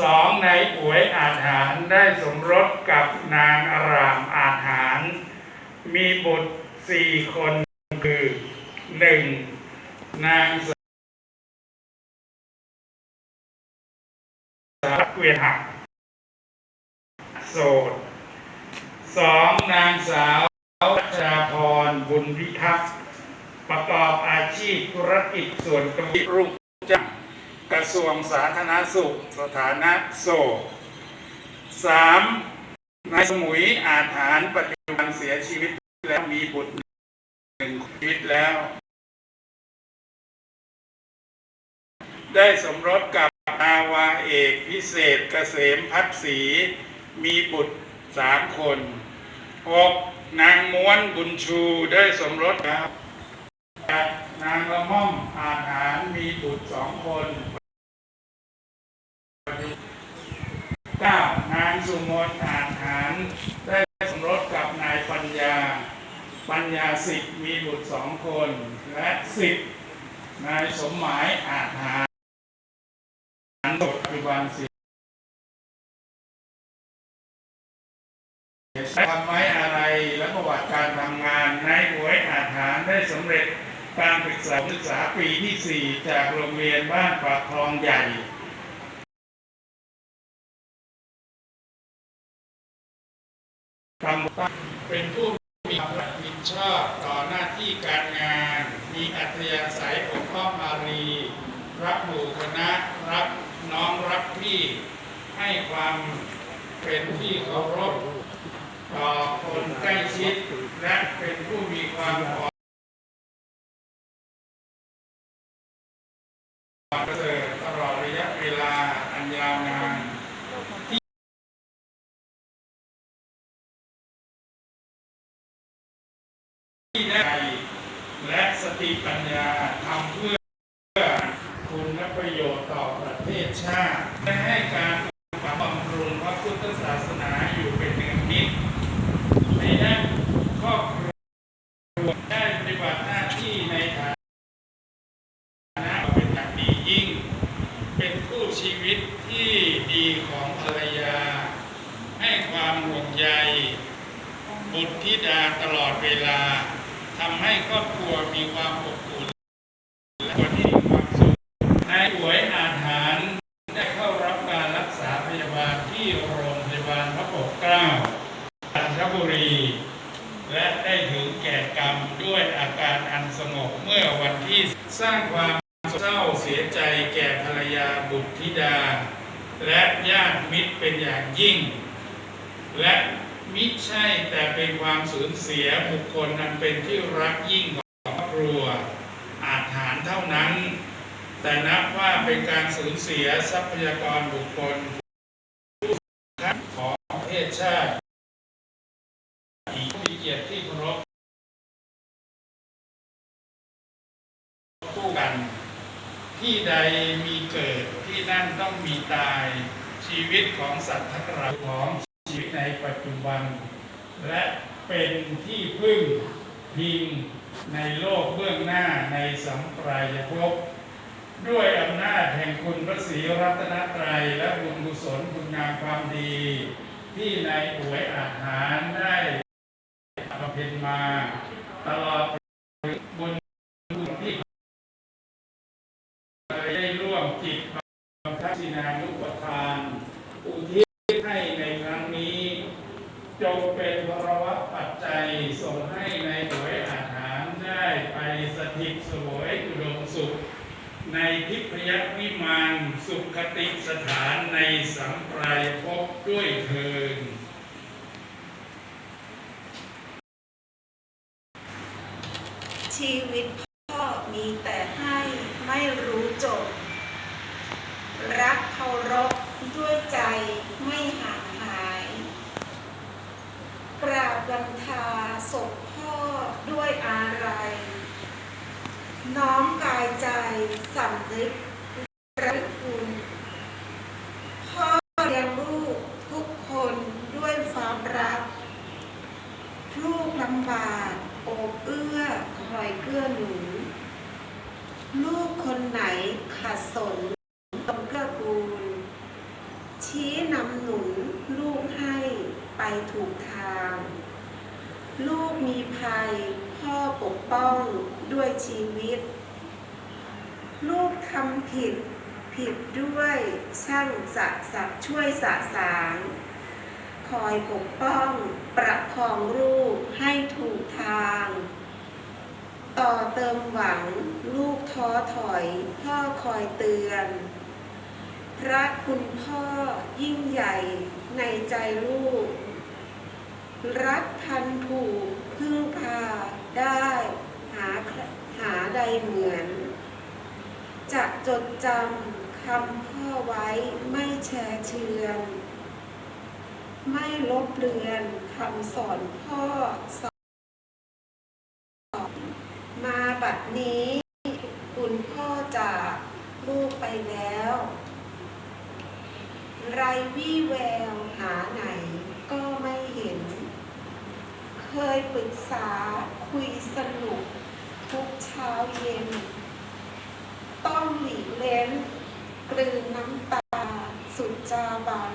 สองนายป่วยอาถรรได้สมรสกับนางอารามอาถรรมีบุตรสี่คนคือหนึ่งนางสาวเกวียนหักโสดสองนางสาวรัชาพรบุญพิทักษ์ประกอบอาชีพธุรกิจส่วนตัวรุ่งจ้าง กระทรวงสาธารณสุขสถานะโสดสามนายสมุยอาถรรปัจจุบันเสียชีวิตแล้วมีบุตรหนึ่งชีวิตแล้ว ได้สมรสกับนาวาเอกพิเศษเกษมพัฒศรีมีบุตรสามคนหกนางม้วนบุญชูได้สมรสกับนางละม่อมอาหารมีบุตรสองคน เก้านางสุมนอาหารได้สมรสกับนายปัญญา ปัญญาสิทธิ์มีบุตรสองคน และสิทธิ์นายสมหมายอาหารปัจจุบันเสียทำไว้อะไรและประวัติการทำงานนายหวยอาหารได้สำเร็จการศึกษาศึกษาปีที่ 4 จากโรงเรียนบ้านปากคลองใหญ่ ทำเป็นผู้มีความรับผิดชอบต่อหน้าที่การงาน มีอัธยาศัยอบอ้อมอารีรักหมู่คณะรักน้องรักพี่ให้ความเป็นที่เคารพต่อคนใกล้ชิด และเป็นผู้มีความอ่อนเสริตลอดระยะเวลาอันยาวนานที่ได้และ สติปัญญาทำเพื่อคุณประโยชน์ต่อประเทศชาติและให้การบำรุงพระพุทธศาสนาอยู่เป็นเนืองนิดในด้านครอบครัวได้ปฏิบัติหน้าที่ในฐานะเป็นอย่างดียิ่ง เป็นคู่ชีวิตที่ดีของภรรยา ให้ความห่วงใยบุตรธิดาตลอดเวลา ทำให้ครอบครัวมีความอบอุ่นและคนที่มีความสุขนายหวยอาหารได้เข้ารับการรักษาพยาบาลที่โรงพยาบาลพระปกเกล้าจันทบุรี และได้ถึงแก่กรรมด้วยอาการอันสงบเมื่อวันที่สร้างความเศร้าเสียใจแก่ภรรยาบุตรธิดา และญาติมิตรเป็นอย่างยิ่ง และ มิใช่แต่เป็นความสูญเสียบุคคลอันเป็นที่รักยิ่งของครอบครัว อาถรรเท่านั้น แต่นับว่าเป็นการสูญเสียทรัพยากรบุคคลผู้คัญของประเทศชาติอีกมีเกียรติที่เคารพคู่กัน ที่ใดมีเกิดที่นั่นต้องมีตายชีวิตของสัตว์ทั้งหลายของ ชีวิตในปัจจุบัน และเป็นที่พึ่งพิงในโลกเบื้องหน้าในสัมปรายภพด้วยอำนาจแห่งคุณพระศรีรัตนตรัยและบุญกุศลคุณงามความดี ที่ในอวยอาหารได้บำเพ็ญมา ตลอดบุญที่เคยได้ร่วมจิตบำเพ็ญชินานุปทาน อุทิศให้ในครั้งนี้ จงเป็นพรวปัจจัยส่งให้ในหวยอาหารได้ไปสถิตสวยอุดมสุข ในทิพยวิมานสุขติสถานในสัมปรายภพด้วยเทินชีวิตพ่อมีแต่ให้ไม่รู้จบ รักเคารพด้วยใจไม่ห่างหาย กราบวันทาศพพ่อด้วยอะไร น้อมกายใจ สำนึกระลึกคุณพ่อเลี้ยงลูกทุกคนด้วยความรัก ลูกลำบากโอบเอื้อคอยเกื้อหนุนลูกคนไหนขัดสนต้องเกื้อกูล ชี้นำหนุนลูกให้ไปถูกทาง ลูกมีภัยพ่อปกป้องด้วยชีวิต ลูกทำผิดผิดด้วยช่างสะสักช่วยสะสาง คอยปกป้องประคองลูกให้ถูกทาง ต่อเติมหวังลูกท้อถอยพ่อคอยเตือน พระคุณพ่อยิ่งใหญ่ในใจลูก รักพันผูกพึ่งพาได้หาหาใดเหมือน จะจดจำคำพ่อไว้ไม่แชร์เชือนไม่ลบเลือนคำสอนพ่อสอนมาบัดนี้ คุณพ่อจากลูกไปแล้ว ไรวี่แววหาไหนก็ไม่เห็น เคยปรึกษาคุยสนุก ทุกเช้าเย็น ต้องหลีกเล้นกลืนน้ำตา สุจาบัน